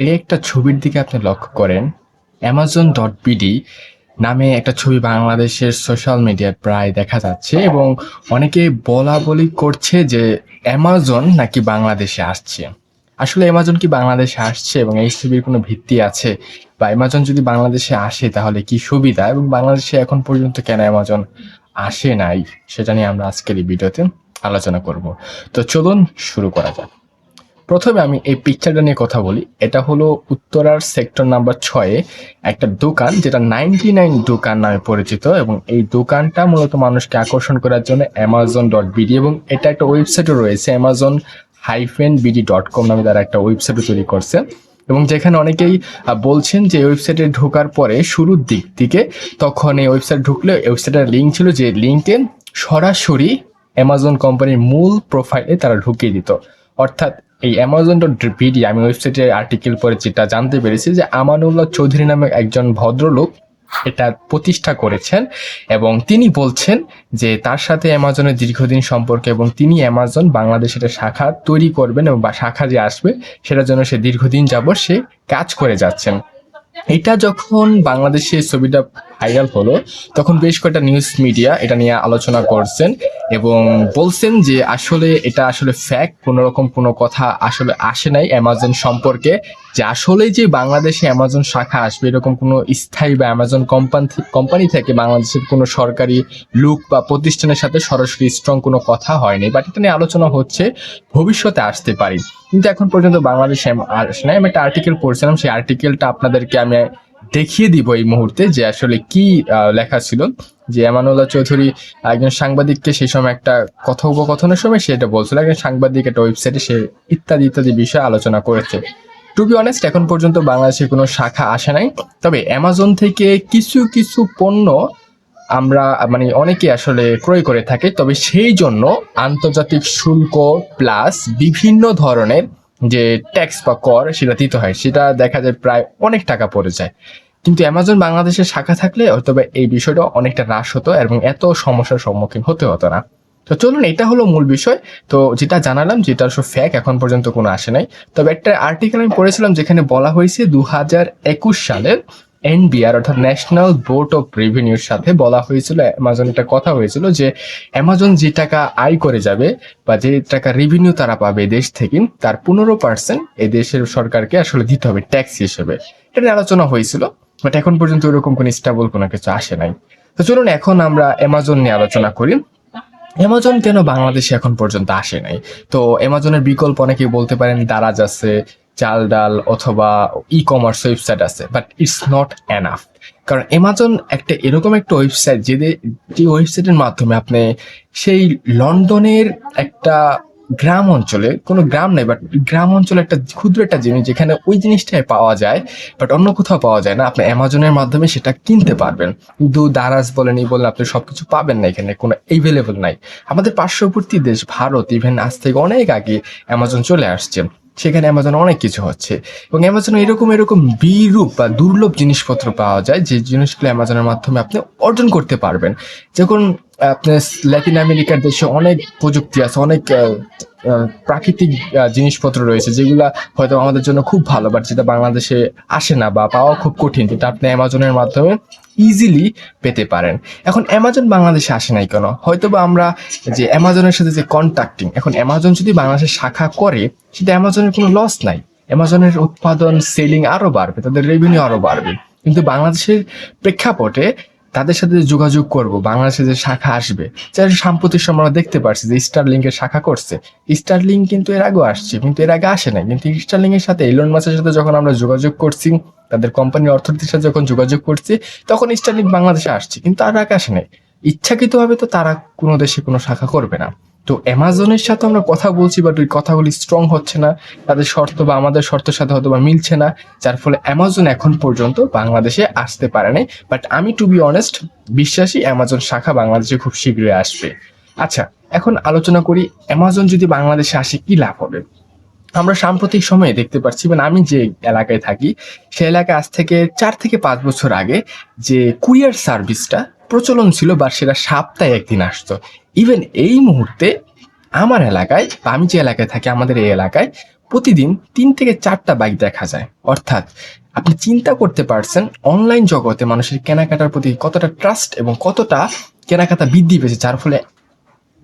এই একটা ছবির দিকে আপনি লক্ষ্য করেন অ্যামাজন ডট বিডি নামে একটা ছবি বাংলাদেশের সোশ্যাল মিডিয়ায় প্রায় দেখা যাচ্ছে এবং অনেকে বলা বলি করছে যে অ্যামাজন নাকি বাংলাদেশে আসছে। আসলে অ্যামাজন কি বাংলাদেশে আসছে এবং এই ছবির কোনো ভিত্তি আছে? বা অ্যামাজন যদি বাংলাদেশে আসে তাহলে কি সুবিধা? এবং বাংলাদেশে এখন পর্যন্ত কেন অ্যামাজন আসে নাই? সেটা নিয়ে আমরা আজকের এই ভিডিওতে আলোচনা করব। তো চলুন শুরু করা যাক। প্রথমে আমি এই পিকচারটা নিয়ে কথা বলি। এটা হলো উত্তরার সেক্টর নাম্বার ছয়ে একটা দোকান, যেটা নাইনটি নাইন দোকান নামে পরিচিত এবং এই দোকানটা মূলত মানুষকে আকর্ষণ করার জন্য অ্যামাজন ডট বিডি এবং এটা একটা ওয়েবসাইটও রয়েছে Amazon hyphen BD dot com নামে তারা একটা ওয়েবসাইটও তৈরি করছে। এবং যেখানে অনেকেই বলছেন যে ওয়েবসাইটে ঢোকার পরে শুরুর দিক থেকে তখন এই ওয়েবসাইট ঢুকলে ওয়েবসাইটের লিঙ্ক ছিল যে লিঙ্কে সরাসরি অ্যামাজন কোম্পানির মূল প্রোফাইলে তারা ঢুকিয়ে দিত। অর্থাৎ এই অ্যামাজন ডট বিডি আমি ওয়েবসাইটের আর্টিকেল পরে যেটা জানতে পেরেছি যে আমানুল্লাহ চৌধুরী নামে একজন ভদ্রলোক এটা প্রতিষ্ঠা করেছেন এবং তিনি বলছেন যে তার সাথে অ্যামাজনের দীর্ঘদিন সম্পর্ক এবং তিনি অ্যামাজন বাংলাদেশে একটা শাখা তৈরি করবেন এবং বা শাখা যে আসবে, সেটার জন্য সে দীর্ঘদিন যাবৎ সে কাজ করে যাচ্ছেন। এটা যখন বাংলাদেশে ছবিটা ভাইরাল হলো, তখন বেশ কয়েকটা নিউজ মিডিয়া এটা নিয়ে আলোচনা করছেন এবং বলছেন যে আসলে এটা আসলে ফ্যাক্ট কোনো রকম কোনো কথা আসলে আসে নাই অ্যামাজন সম্পর্কে, যে আসলে যে বাংলাদেশে অ্যামাজন শাখা আসবে, এরকম কোনো স্থায়ী বা অ্যামাজন কোম্পানি কোম্পানি থেকে বাংলাদেশের কোনো সরকারি লুক বা প্রতিষ্ঠানের সাথে সরাসরি স্ট্রং কোনো কথা হয়নি বাট এটা নিয়ে আলোচনা হচ্ছে, ভবিষ্যতে আসতে পারি। কিন্তু এখন পর্যন্ত বাংলাদেশে আসে নাই। আমি একটা আর্টিকেল পড়ছিলাম, সেই আর্টিকেলটা আপনাদেরকে আমি দেখিয়ে দিব এই মুহূর্তে যে আসলে কি লেখা ছিল। যে এমানুল্লাহ চৌধুরী একজন সাংবাদিককে সেই সময় একটা কথোপকথনের সময় সে এটা বলছিল, একজন সাংবাদিক একটা ওয়েবসাইটে সে ইত্যাদি ইত্যাদি বিষয়ে আলোচনা করেছে। টু বি অনেস্ট এখন পর্যন্ত বাংলাদেশে কোনো শাখা আসে নাই। তবে অ্যামাজন থেকে কিছু কিছু পণ্য আমরা মানে অনেকে আসলে ক্রয় করে থাকে। তবে সেই জন্য আন্তর্জাতিক শুল্ক প্লাস বিভিন্ন ধরনের যে ট্যাক্স বা কর সেটা দিতে হয়, সেটা দেখা যায় প্রায় অনেক টাকা পড়ে যায়। কিন্তু অ্যামাজন বাংলাদেশের শাখা থাকলে হয়তো এই বিষয়টা অনেকটা হ্রাস হতো এবং এত সমস্যার সম্মুখীন হতে হতো না। তো চলুন, এটা হলো মূল বিষয়। তো যেটা জানালাম, যেটা আসলে ফ্যাক এখন পর্যন্ত কোনো আসে নাই। তবে একটা আর্টিকেল আমি পড়েছিলাম যেখানে বলা হয়েছে দু হাজার একুশ সালের এনবিআর অর্থাৎ ন্যাশনাল বোর্ড অফ রেভিনিউর সাথে বলা হয়েছিল অ্যামাজন একটা কথা হয়েছিল যে অ্যামাজন যে টাকা আয় করে যাবে বা যে টাকা রেভিনিউ তারা পাবে দেশ থেকে, তার পনেরো পার্সেন্ট এই দেশের সরকারকে আসলে দিতে হবে ট্যাক্স হিসেবে। এটা নিয়ে আলোচনা হয়েছিল বাট এখন পর্যন্ত ওরকম কোনো স্টেবল কোনো কিছু আসে নাই। তো চলুন এখন আমরা অ্যামাজন নিয়ে আলোচনা করি। অ্যামাজন কেন বাংলাদেশে এখন পর্যন্ত আসে নাই? তো অ্যামাজনের বিকল্প অনেকেই বলতে পারেন দারাজ আছে চাল ডাল অথবা ই কমার্স ওয়েবসাইট আছে বাট ইটস নট এনাফ কারণ অ্যামাজন একটা এরকম একটা ওয়েবসাইট যে যে ওয়েবসাইটের মাধ্যমে আপনি সেই লন্ডনের একটা গ্রাম অঞ্চলে, কোনো গ্রাম নেই বাট গ্রাম অঞ্চলে একটা ক্ষুদ্র একটা জিনিস যেখানে ওই জিনিসটাই পাওয়া যায় বাট অন্য কোথাও পাওয়া যায় না, আপনি অ্যামাজনের মাধ্যমে সেটা কিনতে পারবেন। কিন্তু দারাজ বলেন, এই বলেন, আপনি সব কিছু পাবেন না এখানে, কোনো এভেলেবল নাই। আমাদের পার্শ্ববর্তী দেশ, ভারত ইভেন আজ থেকে অনেক আগে অ্যামাজন চলে আসছে। সেখানে অ্যামাজন অনেক কিছু হচ্ছে। এবং অ্যামাজনে এরকম এরকম বিরূপ বা দুর্লভ জিনিসপত্র পাওয়া যায়, যে জিনিসগুলো অ্যামাজনের মাধ্যমে আপনি অর্জন করতে পারবেন। যখন আপনার ল্যাটিন আমেরিকার দেশে অনেক প্রযুক্তি আছে, অনেক প্রাকৃতিক জিনিসপত্র রয়েছে, যেগুলো হয়তো আমাদের জন্য খুব ভালো বাট যেটা বাংলাদেশে আসে না বা পাওয়া খুব কঠিন, যেটা আপনি অ্যামাজনের মাধ্যমে ইজিলি পেতে পারেন। এখন অ্যামাজন বাংলাদেশে আসে নাই কেন? হয়তো বা আমরা যে অ্যামাজনের সাথে যে কন্ট্যাক্টিং এখন অ্যামাজন যদি বাংলাদেশে শাখা করে, সেটা অ্যামাজনের কোনো লস নাই। অ্যামাজনের উৎপাদন সেলিং আরও বাড়বে, তাদের রেভিনিউ আরও বাড়বে। কিন্তু বাংলাদেশের প্রেক্ষাপটে তাদের সাথে যোগাযোগ করব, বাংলাদেশে যে শাখা আসবে, যারা সাম্প্রতিক সময় আমরা দেখতে পারছি যে স্টারলিংক এর শাখা করছে। স্টারলিংক কিন্তু এর আগেও আসছে, কিন্তু এর আগে আসে নাই। কিন্তু স্টারলিংক এর সাথে এলন মাসের সাথে যখন আমরা যোগাযোগ করছি তাদের কোম্পানির অর্থনীতির সাথে যখন যোগাযোগ করছি, তখন স্টারলিংক বাংলাদেশে আসছে, কিন্তু আর আগে আসে নাই। ইচ্ছাকৃতভাবে তো তারা কোনো দেশে কোনো শাখা করবে না। তো অ্যামাজনের সাথে আমরা কথা বলছি বাট ওই কথাগুলি স্ট্রং হচ্ছে না। তাদের শর্ত বা আমাদের শর্তের সাথে হয়তো বা মিলছে না, যার ফলে অ্যামাজন এখন পর্যন্ত বাংলাদেশে আসতে পারে নাই। বাট আমি টু বি অনেস্ট বিশ্বাসী অ্যামাজন শাখা বাংলাদেশে খুব শীঘ্রই আসবে। আচ্ছা এখন আলোচনা করি অ্যামাজন যদি বাংলাদেশে আসে, কি লাভ হবে? আমরা সাম্প্রতিক সময়ে দেখতে পাচ্ছি মানে আমি যে এলাকায় থাকি সে এলাকায় আজ থেকে চার থেকে পাঁচ বছর আগে যে কুরিয়ার সার্ভিসটা প্রচলন ছিল বা সেটা সপ্তাহে একদিন আসতো। ইভেন এই মুহূর্তে আমার এলাকায় বা আমি যে এলাকায় থাকি, আমাদের এই এলাকায় প্রতিদিন তিন থেকে চারটা বাইক দেখা যায়। অর্থাৎ আপনি চিন্তা করতে পারছেন অনলাইন জগতে মানুষের কেনাকাটার প্রতি কতটা ট্রাস্ট এবং কতটা কেনাকাটা বৃদ্ধি পেয়েছে, যার ফলে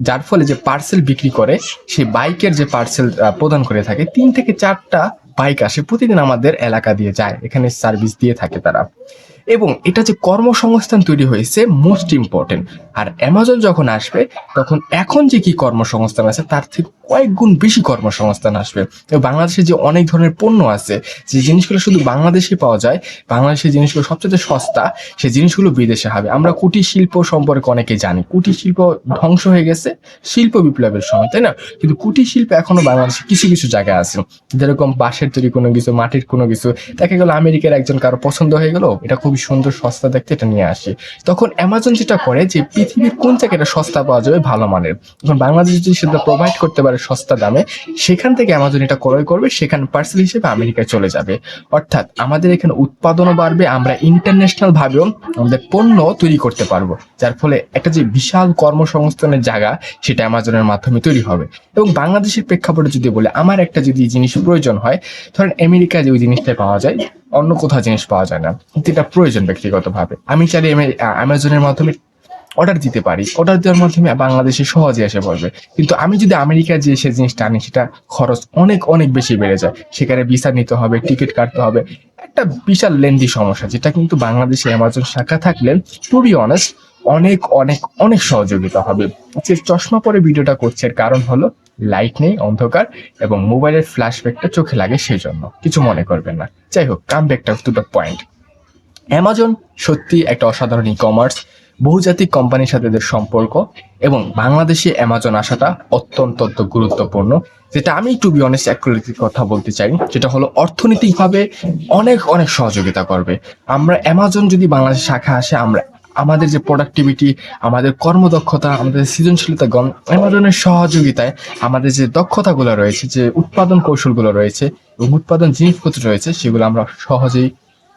যার ফলে যে পার্সেল বিক্রি করে সেই বাইকের যে পার্সেল প্রদান করে থাকে, তিন থেকে চারটা বাইক আসে প্রতিদিন আমাদের এলাকা দিয়ে যায়। এখানে সার্ভিস দিয়ে থাকে তারা। এবং এটা যে কর্মসংস্থান তৈরি হয়েছে মোস্ট ইম্পর্টেন্ট আর অ্যামাজন যখন আসবে, তখন এখন যে কি কর্মসংস্থান আছে, তার থেকে কয়েক গুণ বেশি কর্মসংস্থান আসবে। এবং বাংলাদেশে যে অনেক ধরনের পণ্য আছে, যে জিনিসগুলো শুধু বাংলাদেশে পাওয়া যায়, বাংলাদেশের জিনিসগুলো সবচেয়ে সস্তা, সেই জিনিসগুলো বিদেশে হবে। আমরা কুটির শিল্প সম্পর্কে অনেকে জানি। কুটির শিল্প ধ্বংস হয়ে গেছে, শিল্প বিপ্লবের সময়, তাই না? কিন্তু কুটির শিল্প এখনও বাংলাদেশে কিছু কিছু জায়গায় আছে। যেরকম বাঁশের তৈরি কোনো কিছু, মাটির কোনো কিছু, দেখা গেল আমেরিকার একজন কারও পছন্দ হয়ে গেল, এটা খুবই সুন্দর সস্তা দেখতে এটা নিয়ে আসি। তখন অ্যামাজন যেটা করে যে পৃথিবীর কোন জায়গায় এটা সস্তা পাওয়া যাবে ভালো মানের। তখন বাংলাদেশ যদি সেটা প্রোভাইড করতে পারে সস্তা দামে, সেখান থেকে অ্যামাজন এটা ক্রয় করবে, সেখানে পার্সেল হিসেবে আমেরিকায় চলে যাবে। অর্থাৎ আমাদের এখানে উৎপাদনও বাড়বে, আমরা ইন্টারন্যাশনাল ভাবেও আমাদের পণ্য তৈরি করতে পারব। যার ফলে একটা যে বিশাল কর্মসংস্থানের জায়গা, সেটা অ্যামাজনের মাধ্যমে তৈরি হবে। এবং বাংলাদেশের প্রেক্ষাপটে যদি বলে, আমার একটা যদি জিনিস প্রয়োজন হয়, ধরেন আমেরিকায় যে ওই জিনিসটা পাওয়া যায় অন্য কোথাও জিনিস পাওয়া যায় না। এটা প্রয়োজন ব্যক্তিগতভাবে। আমি চাইলে অ্যামাজনের মাধ্যমে অর্ডার দিতে পারি। অর্ডার দেওয়ার মাধ্যমে বাংলাদেশে সহজে এসে পড়বে কিন্তু আমি যদি আমেরিকা যে সে জিনিসটা আনি, সেটা খরচ অনেক অনেক বেশি বেড়ে যায়। সেখানে ভিসা নিতে হবে টিকিট কাটতে হবে। একটা বিশাল লেন্দি সমস্যা, যেটা কিন্তু বাংলাদেশে অ্যামাজন শাখা থাকলে টু বি অনেস্ট অনেক অনেক অনেক সহযোগিতা হবে। যে চশমা পরে ভিডিওটা করছে কারণ হলো লাইট নেই, অন্ধকার এবং মোবাইলের ফ্ল্যাশব্যাকটা চোখে লাগে সেই জন্য কিছু মনে করবেন না। যাই হোক কাম ব্যাকটা টু দ্য পয়েন্ট অ্যামাজন সত্যি একটা অসাধারণ ই কমার্স বহুজাতিক কোম্পানির সাথে এদের সম্পর্ক এবং বাংলাদেশে অ্যামাজন আসাটা অত্যন্ত গুরুত্বপূর্ণ। যেটা আমি টু বি অনেস্ট এক কথা বলতে চাই, যেটা হলো অর্থনৈতিকভাবে অনেক অনেক সহযোগিতা করবে। আমরা অ্যামাজন যদি বাংলাদেশ শাখা আসে, আমরা আমাদের যে প্রোডাক্টিভিটি আমাদের কর্মদক্ষতা, আমাদের সৃজনশীলতা গণ ধরনের সহযোগিতায় আমাদের যে দক্ষতাগুলো রয়েছে, যে উৎপাদন কৌশলগুলো রয়েছে এবং উৎপাদন জিনিসপত্র রয়েছে, সেগুলো আমরা সহজেই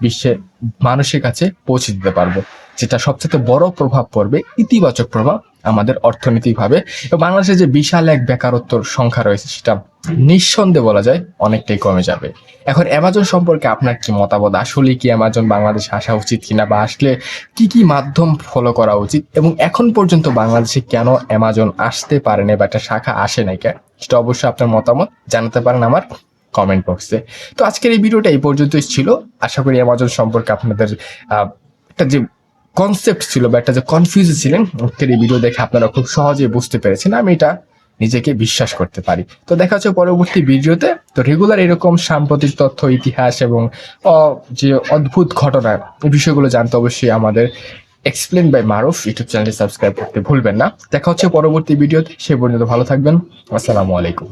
বিশ্বের মানুষের কাছে পৌঁছে দিতে পারব। যেটা সবচেয়ে বড় প্রভাব পড়বে, ইতিবাচক প্রভাব আমাদের অর্থনৈতিকভাবে বাংলাদেশে যে বিশাল এক বেকারত্বর সংখ্যা রয়েছে, সেটা নিঃসন্দেহে বলা যায় অনেকটাই কমে যাবে। এখন অ্যামাজন সম্পর্কে আপনার কি মতামত? আসলে কি অ্যামাজন বাংলাদেশে আসা উচিত কিনা বা আসলে কি কি মাধ্যম ফলো করা উচিত? এবং এখন পর্যন্ত বাংলাদেশে কেন অ্যামাজন আসতে পারে না বা একটা শাখা আসে নাই কেন সেটা অবশ্যই আপনার মতামত জানাতে পারেন আমার কমেন্ট বক্সে তো আজকের এই ভিডিওটা এই পর্যন্তই ছিল। আশা করি অ্যামাজন সম্পর্কে আপনাদের একটা যে কনসেপ্ট ছিল বা একটা যে কনফিউজ ছিলেন আজকের এই ভিডিও দেখে আপনারা খুব সহজে বুঝতে পেরেছেন, আমি এটা নিজেকে বিশ্বাস করতে পারি। তো দেখা হচ্ছে পরবর্তী ভিডিওতে তো রেগুলার এরকম সাম্প্রতিক তথ্য, ইতিহাস এবং যে অদ্ভুত ঘটনা, এই বিষয়গুলো জানতে অবশ্যই আমাদের এক্সপ্লেন বাই মারুফ ইউটিউব চ্যানেলটি সাবস্ক্রাইব করতে ভুলবেন না। দেখা হচ্ছে পরবর্তী ভিডিওতে সে পর্যন্ত ভালো থাকবেন। আসসালামু আলাইকুম।